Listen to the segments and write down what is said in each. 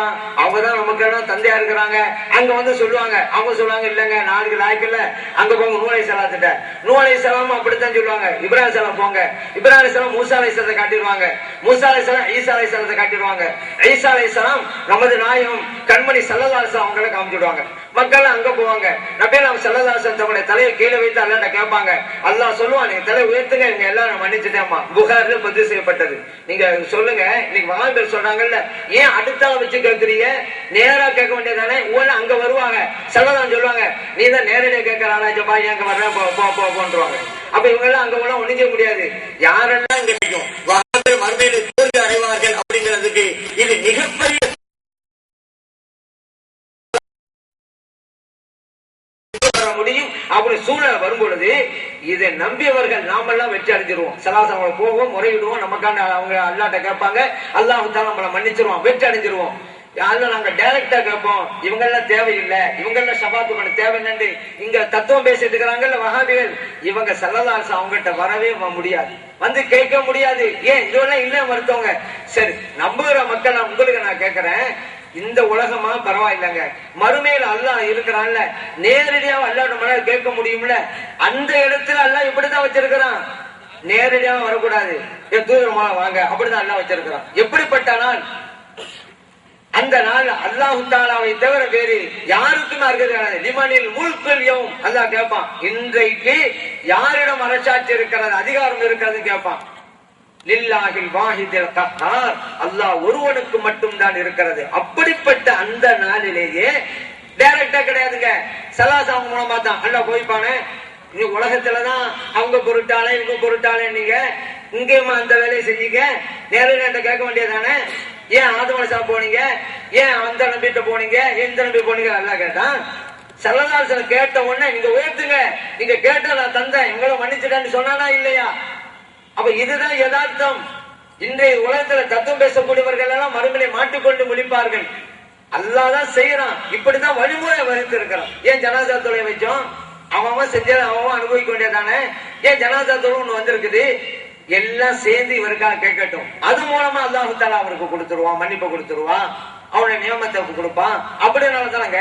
இருக்கலாம் அவங்க தான் நமக்கு எல்லாம் தந்தையா இருக்கிறாங்க. அங்க வந்து சொல்லுவாங்க. அவங்க சொல்லுவாங்க இல்லங்க நாளைக்கு லாய்க்கல அங்க போங்க நூலை சலாத்திட்ட. நூலை சலாம் அப்படித்தான் சொல்லுவாங்க. இப்ராஹிம் சலாம் போங்க. இப்ராஹிம் சலாம் மூசா அலை சலத்தை காட்டிடுவாங்க. மூசா அலை சலாம் ஈசா அலை சலத்தை காட்டிடுவாங்க. ஈசா அலை சலாம் நமது நாயும் கண்மணி சல்லதாசம் அவங்கள காமிச்சிடுவாங்க. மக்கள் அங்க போவாங்க. நபே நாம் சல்லதாசன் தன்னுடைய தலையை கீழே வைத்து அல்லாட்ட கேட்பாங்க. அல்லாஹ் சொல்லுவான் நீங்க தலை உயர்த்துங்க இவங்க எல்லாரும் மன்னிச்சுட்டேம்மா. புகார்ல பதிவு செய்யப்பட்டது. நீங்க சொல்லுங்க இன்னைக்கு மகான்கள் சொல்றாங்கல்ல ஏன் அடுத்தால வச்சு கேட்கறீங்க? நேரா கேட்க வேண்டியதானே ஊர்ல அங்க வருவாங்க. சல்லதான் சொல்லுவாங்க நீ தான் நேரடியா கேட்கற ஆளாச்சப்பா ஏன் அங்க வர்ற? போ போ போன்றுவாங்க. அப்ப இவங்க எல்லாம் அங்க போனா ஒண்ணும் செய்ய முடியாது. யாரெல்லாம் கிடைக்கும்? மகாபேர் மறுமையில தோல்வி அடைவார்கள் அப்படிங்கிறதுக்கு இது மிகப்பெரிய இதை நம்பியவர்கள் நாமெல்லாம் வெற்றி அடைஞ்சிருவோம். சலாசனம் போவோம் முறையிடுவோம். நமக்கான அவங்க அல்லாட்ட கேட்பாங்க. அல்லாஹ் தான் நம்மளை மன்னிச்சிருவோம் வெற்றி அடைஞ்சிருவோம். யாரும் நாங்க டைரக்டா கேட்போம். இவங்க எல்லாம் தேவையில்லை. இவங்க எல்லாம் சபாத்து பண்ண தேவைன்னு இங்க தத்துவம் பேசிட்டு இருக்கிறாங்கல்ல வகாபிகள் இவங்க சல்லதாசம் அவங்ககிட்ட வரவே முடியாது. வந்து கேட்க முடியாது. ஏன்? இதெல்லாம் இல்ல மருத்துவங்க. சரி நம்புகிற மக்கள் நான் உங்களுக்கு நான் கேட்கிறேன். இந்த உலகமா? பரவாயில்லைங்க. மறுமையில அல்லாஹ் இருக்கிறான்ல. நேரடியா அல்லா நம்மளால கேட்க முடியும்ல? அந்த இடத்துல அல்லாஹ் இப்படிதான் வச்சிருக்கிறான். நேரடியா வரக்கூடாது. என் தூரமா வாங்க. அப்படிதான் அல்லாஹ் வச்சிருக்கிறான். எப்படிப்பட்ட நாள்? அந்த நாள் அல்லாஹு தாலாவை தவிர வேறு யாருக்கும் அருகது லிமனில் முல்கல்யும் அல்லாஹ் கேட்பான். இன்றைக்கு யாரிடம் அரசாட்சி இருக்கிறது? அதிகாரம் இருக்கிறது கேட்பான். லில்லாஹில் வாஹிதில் கஹார். அல்லாஹ் ஒருவனுக்கு மட்டும்தான் இருக்கிறது. அப்படிப்பட்ட அந்த நாளிலேயே டைரக்டா கிடையாதுங்க. சலாசாங்க மூலமா தான். அல்லாஹ் போய்ப்பானே. இந்த உலகத்துலதான் அவங்க பொருட்டாளே இவங்க பொருட்டாளே நீங்க. இங்கேயுமா அந்த வேலையை செஞ்சீங்க? நேரில் கேட்க வேண்டியதானே ஏன் ஆதமனசா போனீங்க? ஏன் அந்த நம்பிட்ட போனீங்க? எந்த நம்பி போனீங்க? எல்லாம் கேட்டான். சல்லதாசன் கேட்ட உடனே நீங்க உயர்த்துங்க. நீங்க கேட்ட நான் தந்தேன். எங்களை மன்னிச்சுட்டேன்னு சொன்னானா இல்லையா? அப்ப இதுதான் யதார்த்தம். இன்றைய உலகத்துல தத்துவம் பேசக்கூடியவர்கள் எல்லாம் மறுமலை மாட்டிக்கொண்டு முடிப்பார்கள் அல்லாதான் செய்யறான். இப்படிதான் வழிமுறை வகுத்து இருக்கிறான் ஏன் ஜனாதா தொலை வச்சோம் அவன் அவன் அவன் அவன் அனுபவிக்க வேண்டியதானே? ஏன் ஜனாதா தொலை ஒண்ணு வந்திருக்குது? எல்லாம் சேர்ந்து இவருக்காக கேட்கட்டும். அது மூலமா அல்லாஹு தாலா அவருக்கு கொடுத்துருவான் மன்னிப்பு கொடுத்துருவான் அவனுடைய நியமத்தை கொடுப்பான். அப்படினாலதாங்க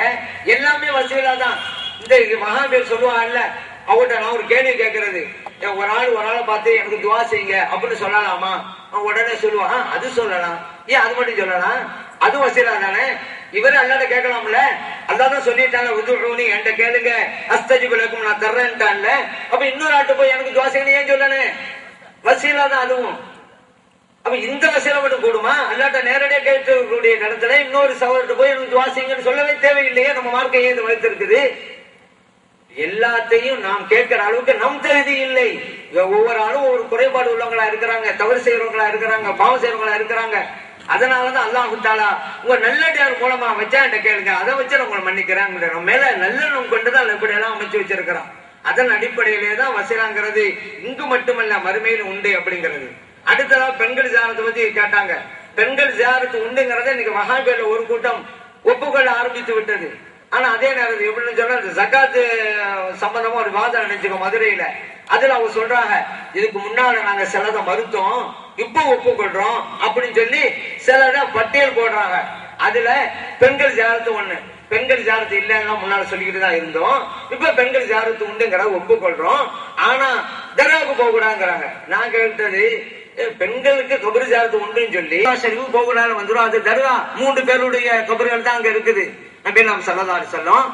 எல்லாமே வசூலா தான் இந்த மகாபீர் சொல்லுவான்ல அவர்கிட்ட நான் ஒரு கேள்வி கேட்கறது. ஒரு ஆள் ஒரு ஆளை பார்த்து எனக்கு துவா செய்யுங்க அப்படின்னு சொல்லலாமா அவன் உடனே சொல்லுவான் அது சொல்லலாம். ஏன் அது மட்டும் சொல்லலாம்? அது வசீலா தானே? இவரு அல்லாத கேட்கலாம்ல? அல்லாதான் சொல்லிட்டாங்க உதுனி என்கிட்ட கேளுங்க. அஸ்தஜிபுலக்கும் நான் தர்றேன்ட்டான்ல. அப்ப இன்னொரு ஆட்டு போய் எனக்கு துவா செய்யணும் ஏன் சொல்லணும்? வசீலா தான் அதுவும். அப்ப இந்த வசீலா மட்டும் கூடுமா அல்லாட்ட நேரடியாக கேட்டுக்கூடிய இடத்துல இன்னொரு சகோதரத்தை போய் எனக்கு துவா செய்யுங்கன்னு சொல்லவே தேவையில்லையே நம்ம மார்க்கை ஏன் வைத்திருக்குது எல்லாத்தையும் நாம் கேட்கிற அளவுக்கு நம் தகுதி இல்லை? ஒவ்வொரு ஆளும் ஒரு குறைபாடு உள்ளவங்களா இருக்கிறாங்க தவறு செய்யறவங்களா இருக்கிறாங்க பாவம் செய்யறவங்களா இருக்கிறாங்க. அதனாலதான் அல்லாஹு தாலா உங்க நல்லடியார் மூலமா வச்சா என்கிட்ட கேளுங்க. அதை வச்சு நம்ம உங்களை மன்னிக்கிறேன் நம்ம மேல நல்லெண்ணம் கொண்டுதான் இப்படி எல்லாம் அமைச்சு வச்சிருக்கிறோம். அதன் அடிப்படையிலே தான் வசீலாங்கிறது இங்கு மட்டுமல்ல மறுமையில் உண்டு அப்படிங்கிறது. அடுத்ததா பெண்கள் ஜாரத்தை பத்தி கேட்டாங்க. பெண்கள் ஜாரத்து உண்டுங்கிறத இன்னைக்கு மகாபேல ஒரு கூட்டம் ஒப்புக்கொள்ள ஆரம்பித்து விட்டது. ஆனா அதே நேரத்தில் எப்படின்னு சொன்னா இந்த சக்காத்து சம்பந்தமா ஒரு வாதம் நினைச்சுக்கோ மதுரையில. அதுல அவங்க சொல்றாங்க இதுக்கு முன்னால நாங்க சிலதை மறுத்தோம் இப்போ ஒப்புக்கொள்றோம் அப்படின்னு சொல்லி சிலத பட்டியல் போடுறாங்க. அதுல பெண்கள் ஜாரத்து ஒண்ணு. பெண்கள் ஜாரத்து இல்லைன்னா முன்னால சொல்லிக்கிட்டு தான் இருந்தோம். இப்ப பெண்கள் ஜாரத்து உண்டுங்கிற ஒப்புக்கொள்றோம். ஆனா தர்காவுக்கு போக கூடாதுங்கிறாங்க நான் கேட்டது ஏ, பெண்களுக்கு கபரு ஜாரத்து உண்டுன்னு சொல்லி ஷரீஃபு போக கூடாது வந்துடும் அது தர்கா மூன்று பேருடைய கபறுகள் தான் அங்க இருக்குது. நபி நாம் சல்லல்லாஹு அலைஹி வஸல்லம்.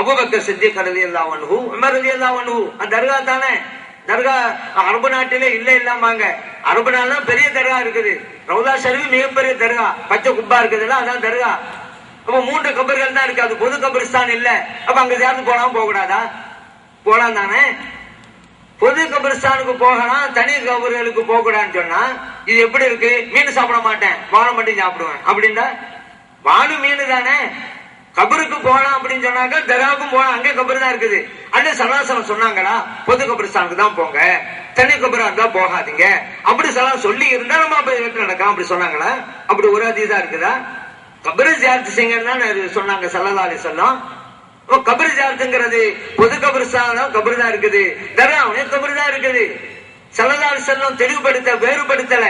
அபூபக்கர் சித்திக் ரலியல்லாஹு அன்ஹு உமர் அல்லா அன்ஹு. அந்த தர்கா தானே? தர்கா அரபு நாட்டிலே இல்ல இல்லாமாங்க அரபு நாள் பெரிய தர்கா இருக்குது. ரவுதா ஷரீஃப் மிகப்பெரிய தர்கா. பச்சை குப்பா இருக்குதுல்ல அதான் தர்கா. அப்ப மூன்று கபர்கள் தான் இருக்கு அது பொது கபரிஸ்தான் இல்ல. அப்ப அங்க சேர்ந்து போலாம் போக கூடாதா? போலாம் தானே? பொது கபரிஸ்தானுக்கு போகலாம் தனி கபர்களுக்கு போக கூடாதுன்னு சொன்னா இது எப்படி இருக்கு? மீன் சாப்பிட மாட்டேன். வாழை மட்டும் சாப்பிடுவேன். அப்படின்னா வாழும் மீன் தானே? கபருக்கு போகலாம் அப்படின்னு சொன்னாக்க தராவுக்கும் போகலாம். அங்கே கபர் தான் இருக்குது. அண்ணன் சலாசலம் சொன்னாங்களா பொது கபரிஸ்தானுக்கு தான் போங்க. தனி கபரா இருந்தா போகாதீங்க. அப்படி சலாம் சொல்லி இருந்தா நம்ம அப்படி எடுத்து நடக்கலாம். அப்படி சொன்னாங்களா? அப்படி ஒரு அதிதா இருக்குதா? கபரு ஜியார்த்து செய்யுங்கன்னு சொன்னாங்க சல்லல்லா அலி சொல்லம் கபரு ஜியார்த்துங்கிறது பொது கபரிஸ்தான்? கபர் கபரு தான் இருக்குது. தராவுனே கபரு தான் இருக்குது. சல்லல்லா அலி தெளிவுபடுத்த வேறுபடுத்தல.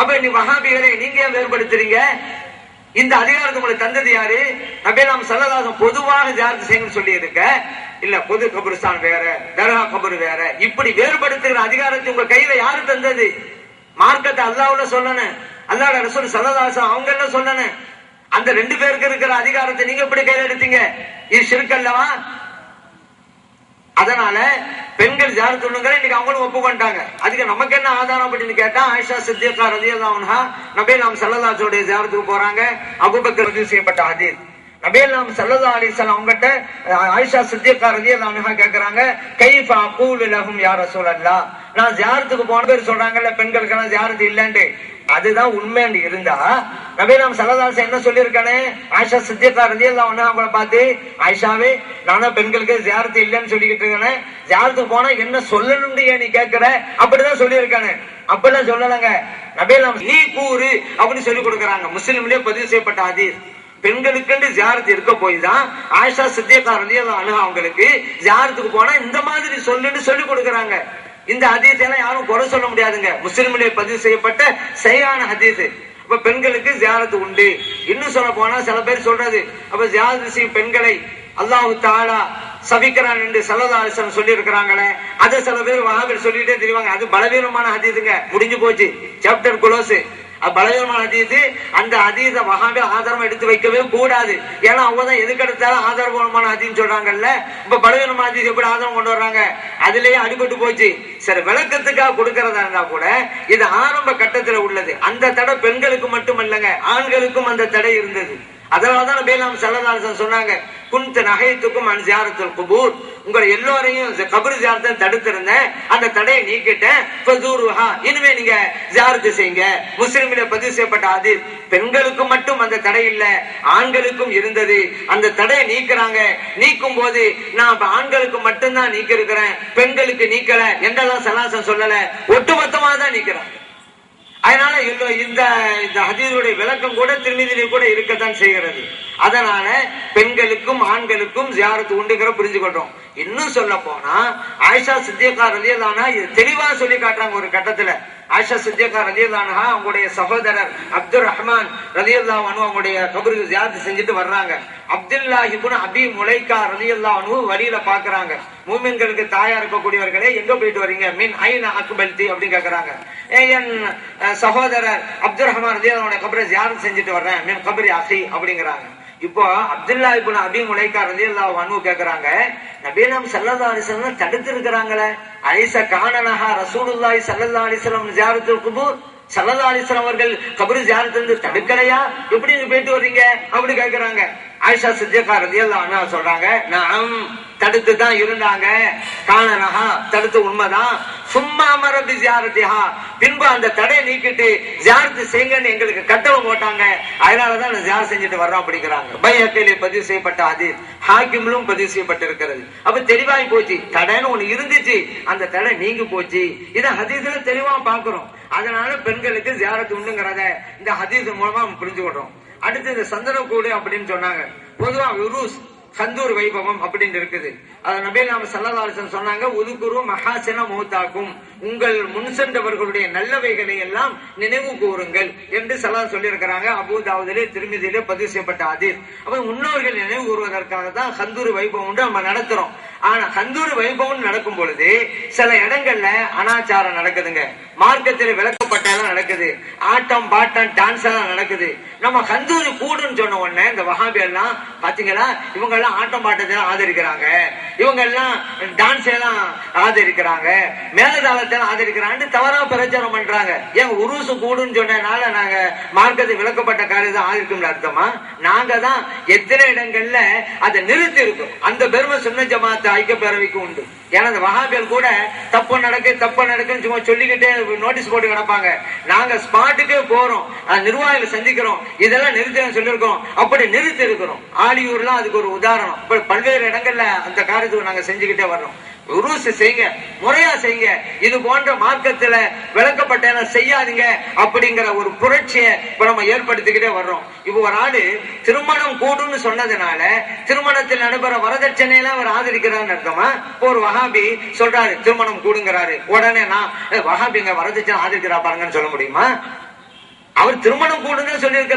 அப்ப நீ மகாபிகளை நீங்க ஏன் வேறுபடுத்துறீங்க? இந்த அதிகாரத்தை உங்களுக்கு தந்தது யாரு? நபே நாம் சல்லதாசம் பொதுவாக ஜாதி செய்யணும்னு சொல்லி இருக்க இல்ல பொது கபருஸ்தான் வேற தர்கா கபரு வேற. இப்படி வேறுபடுத்துகிற அதிகாரத்தை உங்க கையில யாரு தந்தது? மார்க்கத்தை அல்லாவுல சொல்லணும் அல்லாட ரசூல் சல்லதாசம் அவங்க என்ன சொல்லணும் அந்த ரெண்டு பேருக்கு இருக்கிற அதிகாரத்தை நீங்க எப்படி கையில எடுத்தீங்க? இது சிறுக்கல்லவா அதனால பெண்கள் ஜார் துண்ணுங்கிற இன்னைக்கு அவங்களும் ஒப்புக்கொண்டாங்க அதுக்கு நமக்கு என்ன ஆதாரம் அப்படின்னு கேட்டா ஆயிஷா சித்தியக்கா ரதியல்லாஹா நபேல் நாம் சல்லதாசோடைய ஜியாரத்துக்கு போறாங்க. அபுபக்கர் பதிவு செய்யப்பட்ட அதீர் நபேல் நாம் சல்லதா அலிசல் அவங்ககிட்ட ஆயிஷா சித்தியக்கா ரதியல்லாஹா கேக்குறாங்க கைஃப அகூல் லஹும் யா ரசூலல்லாஹ். நான் ஜியாரத்துக்கு போன பேர் சொல்றாங்கல்ல பெண்களுக்கெல்லாம் ஜியாரத்து இல்லைன்ட்டு. அதுதான் உண்மைன்னு இருந்தா நபே நாம் என்ன சொல்லியிருக்கானே? ஆயிஷா சித்தியக்கா ரதியல்லாஹு அன்ஹா அவங்கள பார்த்து ஆயிஷாவே நானும் பெண்களுக்கு ஜியாரத்து இல்லைன்னு சொல்லிக்கிட்டு இருக்கேன். ஜியாரத்துக்கு போனா என்ன சொல்லணும்னு ஏன் நீ கேட்கிற? அப்படிதான் சொல்லியிருக்கானே. அப்படிலாம் சொல்லலங்க. நபேலாம் நீ கூறு அப்படின்னு சொல்லி கொடுக்குறாங்க. முஸ்லிம்லயே பதிவு செய்யப்பட்ட ஹதீஸ். பெண்களுக்கு ஜியாரத்து இருக்க போய் தான் ஆயிஷா சித்தியக்கா ரலியல்லாஹு அன்ஹா அவங்களுக்கு ஜியாரத்துக்கு போனா இந்த மாதிரி சொல்லுன்னு சொல்லி கொடுக்கறாங்க. இந்த ஹதீஸ் எல்லாம் யாரும் குறை சொல்ல முடியாதுங்க. முஸ்லிம்களே பதிவு செய்யப்பட்ட சரியான ஹதீஸ். அப்ப பெண்களுக்கு ஜியாரத்து உண்டு. இன்னும் சொல்ல போனா சில பேர் சொல்றது அப்ப ஜியாரத்து செய்யும் பெண்களை அல்லாஹு தாலா சபிக்கிறான் என்று சல்லதாசன் சொல்லி இருக்கிறாங்களே அதை சில பேர் வகாபில் சொல்லிட்டே தெரிவாங்க. அது பலவீனமான ஹதீஸுங்க. முடிஞ்சு போச்சு. சாப்டர் குளோஸ் பலவீனமான ஹதீஸ் அந்த அதீத வகாபி ஆதாரம் எடுத்து வைக்கவே கூடாது. ஏன்னா அவங்க தான் எதுக்கு எடுத்தாலும் ஆதாரபூர்வமான அதின்னு சொல்றாங்கல்ல. இப்ப பலவீனமான ஹதீஸ் எப்படி ஆதாரம் கொண்டு வர்றாங்க? அதுலயே அடிபட்டு போச்சு. சரி விளக்கத்துக்காக கொடுக்கறதா இருந்தா கூட இது ஆரம்ப கட்டத்துல உள்ளது. அந்த தடை பெண்களுக்கு மட்டும் இல்லைங்க ஆண்களுக்கும் அந்த தடை இருந்தது. அதனாலதான் பேலாம் சல்லதாசன் சொன்னாங்க குந்த நகைத்துக்கும் அன் ஜியாரத்துல் குபூர். உங்களை எல்லோரையும் கபர் ஜியாரத்தை தடுத்திருந்தேன் அந்த தடையை நீக்கிட்டேன். இனிமே நீங்க ஜியாரத்து செய்யுங்க. முஸ்லிமில பதிவு செய்யப்பட்ட அது பெண்களுக்கு மட்டும் அந்த தடை இல்ல ஆண்களுக்கும் இருந்தது. அந்த தடையை நீக்குறாங்க. நீக்கும் போது நான் இப்ப ஆண்களுக்கு மட்டும்தான் நீக்கி இருக்கிறேன் பெண்களுக்கு நீக்கல என்றெல்லாம் சலாசம் சொல்லல. ஒட்டுமொத்தமாக தான் நீக்கிறாங்க. இந்த- இந்த இந்த விளக்கம் கூட திருமதியிலே கூட இருக்கத்தான் செய்கிறது. அதனால பெண்களுக்கும் ஆண்களுக்கும் ஜியாரத்து உண்டுங்கிற புரிஞ்சு கொள்றோம் இன்னும் சொல்ல போனா ஆயிஷா சித்தியக்கா ரலியல்லானா இது தெளிவா சொல்லி காட்டுறாங்க ஒரு கட்டத்துல. ஆஷா சித்தியக்கா ரலியல்லானா அவங்களுடைய சகோதரர் அப்துல் ரஹ்மான் ரலியல்லா அனு அவங்களுடைய கபருக்கு ஜியாரத்து செஞ்சுட்டு வர்றாங்க. அப்துல்லா இப்னு அபி முலைக்கா ரலியல்லா அனு வழியில பாக்குறாங்க. மூமின்களுக்கு தாயா இருக்கக்கூடியவர்களே எங்க போயிட்டு வர்றீங்க மீன் ஐநா அக்பல்தி அப்படின்னு கேக்குறாங்க. "ஏ, என் சகோதரர் அப்துல் ரஹ்மான் ரலியல்லாவுடைய கபரை ஜியாரத் செஞ்சுட்டு வர்றேன். மீன் கபரி அசி அப்படிங்கிறாங்க. இப்போ அப்துல்லா இப்போ அபி முலைக்கா ரலியல்லாஹு அன்ஹு கேக்குறாங்க நபீனம் ஸல்லல்லாஹு அலைஹி தடுத்து இருக்கிறாங்களே ஐஸ காணனஹா ரசூலுல்லாய் ஸல்லல்லாஹு அலைஹி வஸல்லம் குபூர். ஸல்லல்லாஹு அவர்கள் கபரு ஜியாரத் தடுக்கலையா? எப்படி நீங்க போயிட்டு வர்றீங்க? அப்படி கேக்குறாங்க. ஆயிஷா சித்தியக்கா ரலியல்லாஹு அன்ஹா சொல்றாங்க நாம் தடுத்து தான் இருந்தாங்க. காணனஹா தடுத்து உண்மைதான். சும்மா மரபி ஜியாரத்திஹா. பின்பு அந்த தடையை நீக்கிட்டு ஜியாரத்து செய்யுங்கன்னு எங்களுக்கு கட்டளை போட்டாங்க. அதனாலதான் நான் ஜியார் செஞ்சுட்டு வர்றோம் அப்படிங்கிறாங்க. பையக்கையிலே பதிவு செய்யப்பட்ட அது ஹாக்கிமிலும் பதிவு செய்யப்பட்டிருக்கிறது. அப்ப தெளிவாகி போச்சு. தடைன்னு ஒண்ணு இருந்துச்சு. அந்த தடை நீங்கி போச்சு. இதை ஹதீஸ்ல தெளிவா பாக்குறோம். அதனால பெண்களுக்கு ஜியாரத்து உண்டுங்கிறத இந்த ஹதீஸ் மூலமா நம்ம புரிஞ்சு அடுத்து இந்த சந்தனக்கூடு அப்படின்னு சொன்னாங்க. பொதுவா உருஸ் கந்தூர் வைபவம் அப்படின்னு இருக்குது. அதை நபி நாம சல்லதாசன் சொன்னாங்க உதுக்குரு மகாசன மூத்தாக்கும். உங்கள் முன் சென்றவர்களுடைய நல்லவைகளை எல்லாம் நினைவு கூறுங்கள் என்று சல்லா சொல்லியிருக்கிறாங்க. அபூதாவதிலே திருமதியிலே பதிவு செய்யப்பட்ட அதிர் அப்ப முன்னோர்கள் நினைவு கூறுவதற்காக தான் கந்தூர் வைபவம் நம்ம நடத்துறோம். ஆனா கந்தூர் வைபவம் நடக்கும் பொழுது சில இடங்கள்ல அனாச்சாரம் நடக்குதுங்க. மார்க்கத்தில் விளக்கப்பட்டாலும் நடக்குது. ஆட்டம் பாட்டம் டான்ஸ் எல்லாம் நடக்குது. நம்ம கந்தூரி கூடுன்னு சொன்ன உடனே இந்த வகாபி எல்லாம் பாத்தீங்களா? இவங்க எல்லாம் ஆட்டம் பாட்டத்தை ஆதரிக்கிறாங்க. இவங்க எல்லாம் டான்ஸ் எல்லாம் ஆதரிக்கிறாங்க. மேலதாளத்தை ஆதரிக்கிறாங்கன்னு தவறா பிரச்சாரம் பண்றாங்க. ஏன் உருசு கூடுன்னு சொன்னதுனால நாங்க மார்க்கத்தை விளக்கப்பட்ட காரியத்தை ஆதரிக்கும் அர்த்தமா? நாங்க தான் எத்தனை இடங்கள்ல அதை நிறுத்தி இருக்கும் அந்த பெருமை சுன்ன ஜமாத்து ஐக்கிய பேரவைக்கு உண்டு. ஏன்னா அந்த வகாபியல் கூட தப்பு நடக்கு தப்பு நடக்குன்னு சும்மா சொல்லிக்கிட்டே நோட்டீஸ் போட்டு கிடப்பாங்க. நாங்க ஸ்பாட்டுக்கே போறோம். அந்த சந்திக்கிறோம். இதெல்லாம் நிறுத்தம் சொல்லியிருக்கோம். அப்படி நிறுத்தி இருக்கிறோம். ஆலியூர்லாம் அதுக்கு ஒரு உதாரணம். இப்ப பல்வேறு இடங்கள்ல அந்த காரியத்துக்கு நாங்க செஞ்சுக்கிட்டே வர்றோம். உருசு செய்யுங்க முறையா செய்யுங்க இது போன்ற மார்க்கத்துல விளக்கப்பட்ட செய்யாதீங்க அப்படிங்கிற ஒரு புரட்சியை இப்ப நம்ம ஏற்படுத்திக்கிட்டே வர்றோம். இப்ப ஒரு ஆளு திருமணம் கூடுன்னு சொன்னதுனால திருமணத்தில் நடைபெற வரதட்சணையெல்லாம் அவர் ஆதரிக்கிறான்னு அர்த்தமா? ஒரு வகாபி சொல்றாரு திருமணம் கூடுங்கிறாரு. உடனே நான் வகாபிங்க வரதட்சணை ஆதரிக்கிறா பாருங்கன்னு சொல்ல முடியுமா? அவர் திருமணம் கூடுன்னு சொல்லியிருக்கிறார்.